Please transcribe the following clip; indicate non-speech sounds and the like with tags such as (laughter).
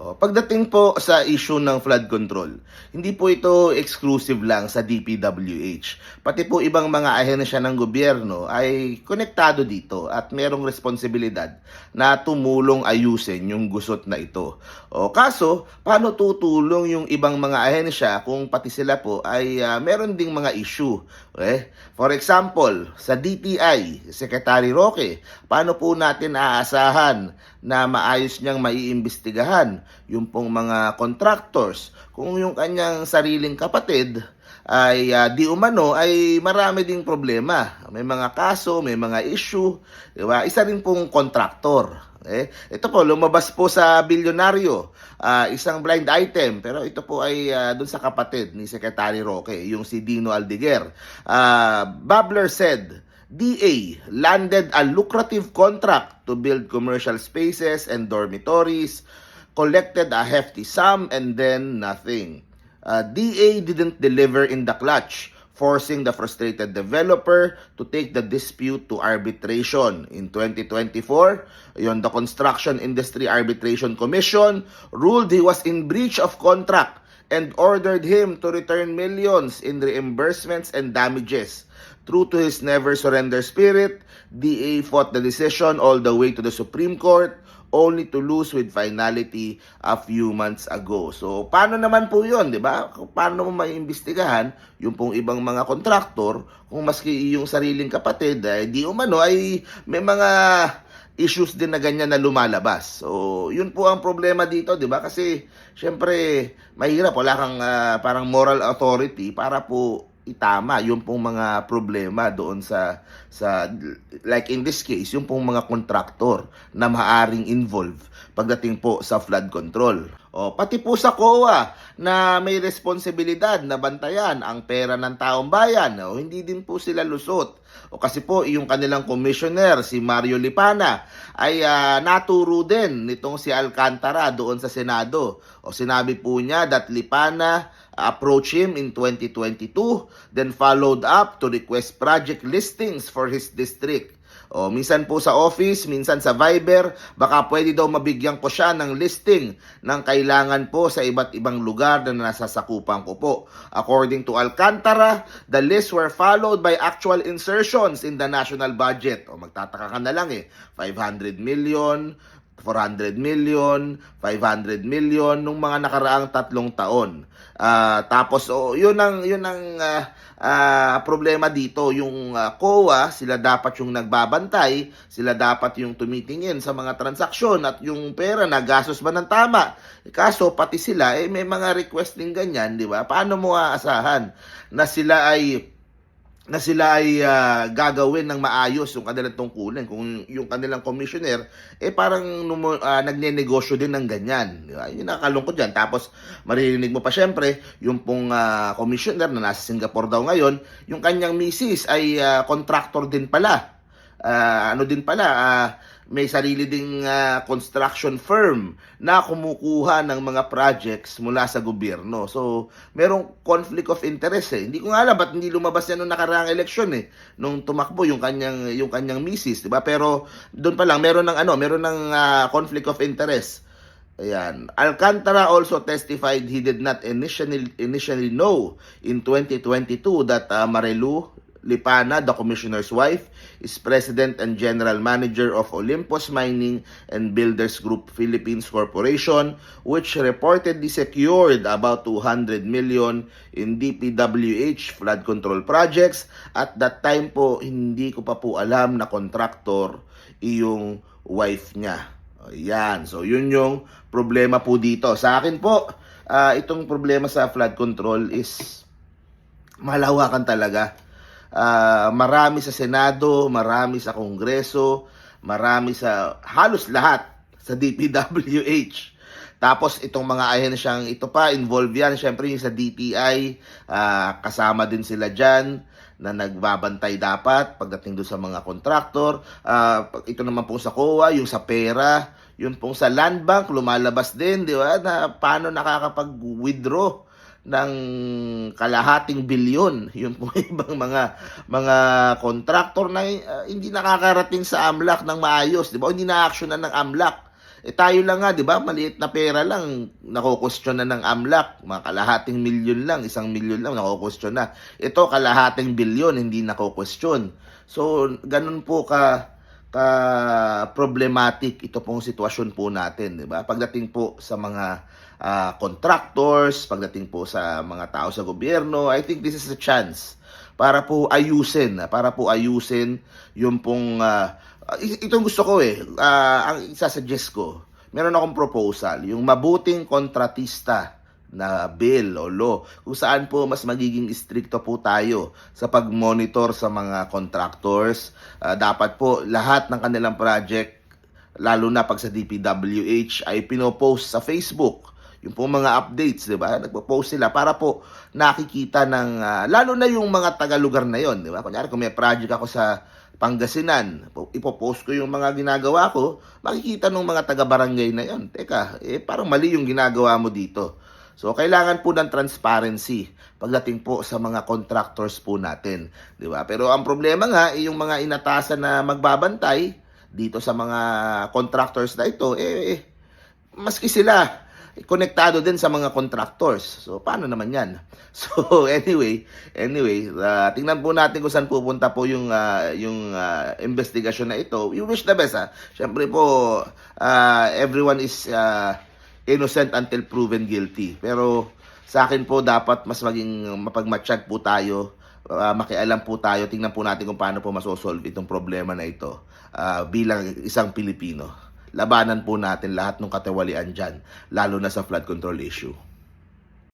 Oh, pagdating po sa issue ng flood control, hindi po ito exclusive lang sa DPWH. Pati po ibang mga ahensya ng gobyerno ay konektado dito at merong responsibilidad na tumulong ayusin yung gusot na ito. O kaso, paano tutulong yung ibang mga ahensya kung pati sila po ay ah, meron ding mga issue? Okay? For example, sa DTI, Secretary Roque, paano po natin aasahan na maayos niyang maiimbestigahan yung pong mga contractors kung yung kanyang sariling kapatid ay ah, di umano ay marami ding problema. May mga kaso, may mga issue, di ba? Isa rin pong contractor. Eh, ito po lumabas po sa bilyonaryo, ah, isang blind item pero ito po ay ah, dun sa kapatid ni Secretary Roque, yung si Dino Aldeguer. Ah, Babler said, DA landed a lucrative contract to build commercial spaces and dormitories, collected a hefty sum and then nothing. Uh, DA didn't deliver in the clutch, forcing the frustrated developer to take the dispute to arbitration. In 2024, yon the Construction Industry Arbitration Commission ruled he was in breach of contract and ordered him to return millions in reimbursements and damages. True to his never surrender spirit, DA fought the decision all the way to the Supreme Court only to lose with finality a few months ago. So, paano naman po yun, di ba? Paano mo maiimbestigahan yung pong ibang mga kontraktor kung maski yung sariling kapatid, eh, di umano ay may mga issues din na ganyan na lumalabas. So, yun po ang problema dito, 'di ba? Kasi syempre mahirap wala kang ah, parang moral authority para po itama yung pong mga problema doon sa sa like in this case yung pong mga kontraktor na maaring involved pagdating po sa flood control. O pati po sa COA na may responsibilidad na bantayan ang pera ng taong bayan. O hindi din po sila lusot. O kasi po yung kanilang commissioner si Mario Lipana ay ah, naturo din nitong si Alcantara doon sa Senado. O sinabi po niya that Lipana approached him in 2022 then followed up to request project listings for his district. O minsan po sa office, minsan sa Viber, baka pwede daw mabigyan ko siya ng listing ng kailangan po sa iba't ibang lugar na nasasakupan ko po. According to Alcantara, the lists were followed by actual insertions in the national budget. O magtataka ka na lang eh, 500 million, 400 million, 500 million nung mga nakaraang tatlong taon. Ah, tapos oh, 'yun ang 'yun ang ah, ah, problema dito, yung ah, COA, sila dapat yung nagbabantay, sila dapat yung tumitingin sa mga transaksyon at yung pera na gastos ba ng tama. Kaso pati sila eh may mga request din ganyan, 'di ba? Paano mo aasahan na sila ay na sila ay ah, gagawin ng maayos yung kanilang tungkulin. Kung yung kanilang commissioner eh parang numo, ah, nagnenegosyo din ng ganyan. Yun nakakalungkot yan tapos maririnig mo pa syempre yung pong ah, commissioner na nasa Singapore daw ngayon yung kanyang misis ay ah, contractor din pala. Ah, ano din pala ah, may sarili ding ah, construction firm na kumukuha ng mga projects mula sa gobyerno. So, merong conflict of interest eh. Hindi ko nga alam ba't hindi lumabas yan nung nakaraang eleksyon eh. Nung tumakbo yung kanyang yung kanyang misis, 'di ba? Pero doon pa lang meron ng ano, meron ng ah, conflict of interest. Ayan. Alcantara also testified he did not initially initially know in 2022 that uh, Marilu Lipana, the commissioner's wife, is president and general manager of Olympus Mining and Builders Group Philippines Corporation, which reportedly secured about 200 million in DPWH flood control projects. At that time po, hindi ko pa po alam na contractor iyong wife niya. Ayan. So, yun yung problema po dito. Sa akin po, ah, itong problema sa flood control is malawakan talaga. Ah, marami sa Senado, marami sa Kongreso, marami sa halos lahat sa DPWH. Tapos itong mga ahensyang ito pa, involved yan. Siyempre yung sa DTI, ah, kasama din sila dyan na nagbabantay dapat pagdating doon sa mga kontraktor. Ah, ito naman po sa COA, yung sa pera, yung pong sa land bank, lumalabas din, di ba? Na paano nakakapag-withdraw ng kalahating bilyon yung po (laughs) ibang mga mga contractor na uh, hindi nakakarating sa AMLAC ng maayos, 'di ba? Hindi na-actionan ng AMLAC Eh tayo lang nga, di ba? Maliit na pera lang, nako-question na ng AMLAC. Mga kalahating milyon lang, isang milyon lang, nako-question na. Ito, kalahating bilyon, hindi nako-question. So, ganun po ka ka problematic ito pong sitwasyon po natin, di ba? Pagdating po sa mga ah, contractors, pagdating po sa mga tao sa gobyerno, I think this is a chance para po ayusin, para po ayusin yung pong ah, i- itong gusto ko eh, ah, ang isasuggest ko, meron akong proposal, yung mabuting kontratista na bill o law kung saan po mas magiging stricto po tayo sa pag-monitor sa mga contractors. Ah, dapat po lahat ng kanilang project lalo na pag sa DPWH ay pinopost sa Facebook yung po mga updates, 'di ba? Nagpo-post sila para po nakikita ng ah, lalo na yung mga taga-lugar na 'yon, 'di ba? Kunyari kung may project ako sa Pangasinan, po- ipopost ko yung mga ginagawa ko, makikita ng mga taga-barangay na 'yon. Teka, eh parang mali yung ginagawa mo dito. So kailangan po ng transparency pagdating po sa mga contractors po natin, 'di ba? Pero ang problema nga eh, yung mga inatasan na magbabantay dito sa mga contractors na ito eh, eh maski sila konektado din sa mga contractors. So, paano naman yan? (laughs) So, anyway, anyway, ah, tingnan po natin kung saan pupunta po yung, ah, yung ah, investigasyon na ito. We wish the best, ha? Siyempre po, ah, everyone is ah, innocent until proven guilty. Pero, sa akin po, dapat mas maging mapagmatsyag po tayo Ah, makialam po tayo, tingnan po natin kung paano po masosolve itong problema na ito ah, bilang isang Pilipino labanan po natin lahat ng katiwalian dyan, lalo na sa flood control issue.